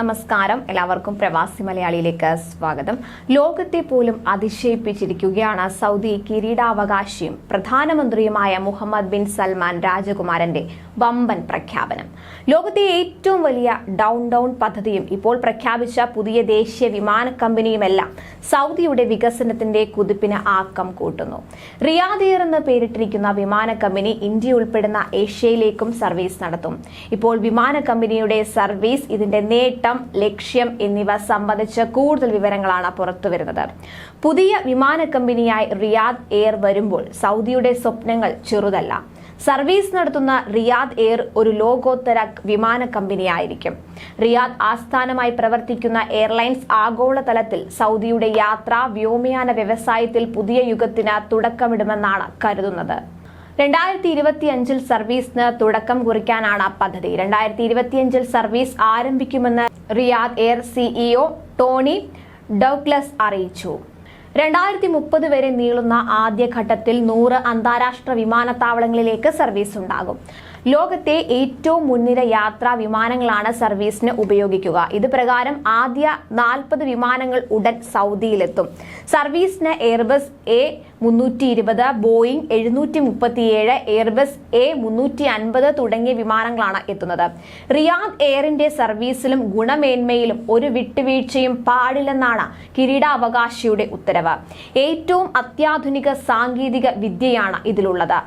നമസ്കാരം. എല്ലാവർക്കും പ്രവാസി മലയാളിയിലേക്ക് സ്വാഗതം. ലോകത്തെ പോലും അതിശയിപ്പിച്ചിരിക്കുകയാണ് സൗദി കിരീടാവകാശിയും പ്രധാനമന്ത്രിയുമായ മുഹമ്മദ് ബിൻ സൽമാൻ രാജകുമാരന്റെ വമ്പൻ പ്രഖ്യാപനം. ലോകത്തെ ഏറ്റവും വലിയ ഡൗൺ ഡൗൺ പദ്ധതിയും ഇപ്പോൾ പ്രഖ്യാപിച്ച പുതിയ ദേശീയ വിമാന കമ്പനിയുമെല്ലാം സൗദിയുടെ വികസനത്തിന്റെ കുതിപ്പിന് ആക്കം കൂട്ടുന്നു. റിയാദിയർ എന്ന് പേരിട്ടിരിക്കുന്ന വിമാന കമ്പനി ഇന്ത്യ ഉൾപ്പെടുന്ന ഏഷ്യയിലേക്കും സർവീസ് നടത്തും. ഇപ്പോൾ വിമാന കമ്പനിയുടെ സർവീസ് ഇതിന്റെ നേട്ടം ലക്ഷ്യം എന്നിവ സംബന്ധിച്ച് കൂടുതൽ വിവരങ്ങളാണ് പുറത്തുവരുന്നത് പുതിയ വിമാന കമ്പനിയായി റിയാദ് എയർ വരുമ്പോൾ സൗദിയുടെ സ്വപ്നങ്ങൾ ചെറുതല്ല. സർവീസ് നടത്തുന്ന റിയാദ് എയർ ഒരു ലോകോത്തര വിമാന കമ്പനിയായിരിക്കും. റിയാദ് ആസ്ഥാനമായി പ്രവർത്തിക്കുന്ന എയർലൈൻസ് ആഗോളതലത്തിൽ സൗദിയുടെ യാത്രാ വ്യോമയാന വ്യവസായത്തിൽ പുതിയ യുഗത്തിന് തുടക്കമിടുമെന്നാണ് കരുതുന്നത്. രണ്ടായിരത്തി ഇരുപത്തിയഞ്ചിൽ സർവീസിന് തുടക്കം കുറിക്കാനാണ് പദ്ധതി. രണ്ടായിരത്തി ഇരുപത്തിയഞ്ചിൽ സർവീസ് ആരംഭിക്കുമെന്ന് Riyadh air CEO Tony Douglas അറിയിച്ചു. രണ്ടായിരത്തി മുപ്പത് വരെ നീളുന്ന ആദ്യഘട്ടത്തിൽ നൂറ് അന്താരാഷ്ട്ര വിമാനത്താവളങ്ങളിലേക്ക് സർവീസ് ഉണ്ടാകും ലോകത്തെ ഏറ്റവും മുൻനിര യാത്രാ വിമാനങ്ങളാണ് സർവീസിന് ഉപയോഗിക്കുക. ഇത് പ്രകാരം ആദ്യ നാൽപ്പത് വിമാനങ്ങൾ ഉടൻ സൗദിയിലെത്തും. സർവീസിന് എയർബസ് എ മുന്നൂറ്റി ഇരുപത് ബോയിങ് എഴുന്നൂറ്റി മുപ്പത്തിയേഴ് എയർബസ് എ മുന്നൂറ്റി അൻപത് തുടങ്ങിയ വിമാനങ്ങളാണ് എത്തുന്നത്. റിയാദ് എയറിന്റെ സർവീസിലും ഗുണമേന്മയിലും ഒരു വിട്ടുവീഴ്ചയും പാടില്ലെന്നാണ് കിരീടാവകാശിയുടെ ഉത്തരവ്. ഏറ്റവും അത്യാധുനിക സാങ്കേതിക വിദ്യയാണ് ഇതിലുള്ളത്.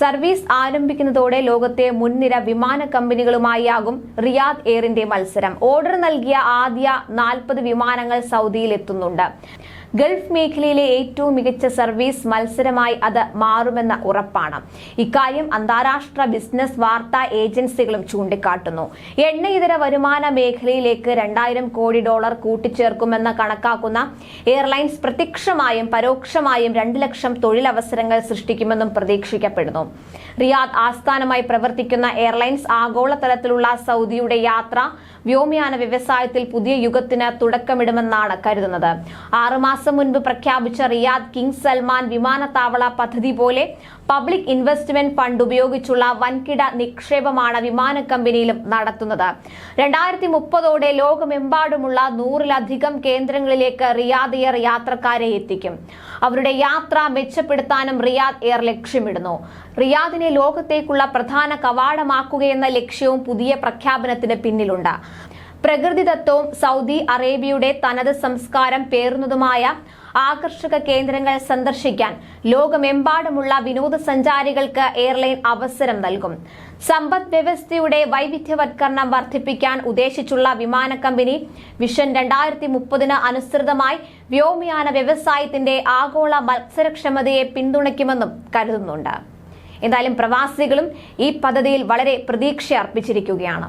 സർവീസ് ആരംഭിക്കുന്നതോടെ ലോകത്തെ മുൻനിര വിമാന കമ്പനികളുമായാകും റിയാദ് എയറിന്റെ മത്സരം. ഓർഡർ നൽകിയ ആദ്യ നാൽപ്പത് വിമാനങ്ങൾ സൗദിയിൽ എത്തുന്നുണ്ട്. ഗൾഫ് മേഖലയിലെ ഏറ്റവും മികച്ച സർവീസ് മത്സരമായി അത് മാറുമെന്ന ഉറപ്പാണ്. ഇക്കാര്യം അന്താരാഷ്ട്ര ബിസിനസ് വാർത്താ ഏജൻസികളും ചൂണ്ടിക്കാട്ടുന്നു. എണ്ണയിതര വരുമാന മേഖലയിലേക്ക് രണ്ടായിരം കോടി ഡോളർ കൂട്ടിച്ചേർക്കുമെന്ന് കണക്കാക്കുന്ന എയർലൈൻസ് പ്രത്യക്ഷമായും പരോക്ഷമായും രണ്ട് ലക്ഷം തൊഴിലവസരങ്ങൾ സൃഷ്ടിക്കുമെന്നും പ്രതീക്ഷിക്കപ്പെടുന്നു. റിയാദ് ആസ്ഥാനമായി പ്രവർത്തിക്കുന്ന എയർലൈൻസ് ആഗോളതലത്തിലുള്ള സൗദിയുടെ യാത്ര വ്യോമയാന വ്യവസായത്തിൽ പുതിയ യുഗത്തിന് തുടക്കമിടുമെന്നാണ് കരുതുന്നത്. ആറുമാസം മുൻപ് പ്രഖ്യാപിച്ച റിയാദ് കിങ് സൽമാൻ വിമാനത്താവള പദ്ധതി പോലെ പബ്ലിക് ഇൻവെസ്റ്റ്മെന്റ് ഫണ്ട് ഉപയോഗിച്ചുള്ള വൻകിട നിക്ഷേപമാണ് വിമാന കമ്പനിയിലും നടത്തുന്നത്. രണ്ടായിരത്തി മുപ്പതോടെ ലോകമെമ്പാടുമുള്ള നൂറിലധികം കേന്ദ്രങ്ങളിലേക്ക് റിയാദ് എയർ യാത്രക്കാരെ എത്തിക്കും. അവരുടെ യാത്ര മെച്ചപ്പെടുത്താനും റിയാദ് എയർ ലക്ഷ്യമിടുന്നു. റിയാദിനെ ലോകത്തേക്കുള്ള പ്രധാന കവാടമാക്കുകയെന്ന ലക്ഷ്യവും പുതിയ പ്രഖ്യാപനത്തിന് പിന്നിലുണ്ട്. പ്രകൃതിദത്തവും സൗദി അറേബ്യയുടെ തനത് സംസ്കാരം പേറുന്നതുമായ ആകർഷക കേന്ദ്രങ്ങൾ സന്ദർശിക്കാൻ ലോകമെമ്പാടുമുള്ള വിനോദസഞ്ചാരികൾക്ക് എയർലൈൻ അവസരം നൽകും. സമ്പദ് വ്യവസ്ഥയുടെ വൈവിധ്യവത്കരണം വർദ്ധിപ്പിക്കാൻ ഉദ്ദേശിച്ചുള്ള വിമാന കമ്പനി വിഷൻ രണ്ടായിരത്തി മുപ്പതിന് അനുസൃതമായി വ്യോമയാന വ്യവസായത്തിന്റെ ആഗോള മത്സരക്ഷമതയെ പിന്തുണയ്ക്കുമെന്നും കരുതുന്നുണ്ട്. എന്തായാലും പ്രവാസികളും ഈ പദ്ധതിയിൽ വളരെ പ്രതീക്ഷ അർപ്പിച്ചിരിക്കുകയാണ്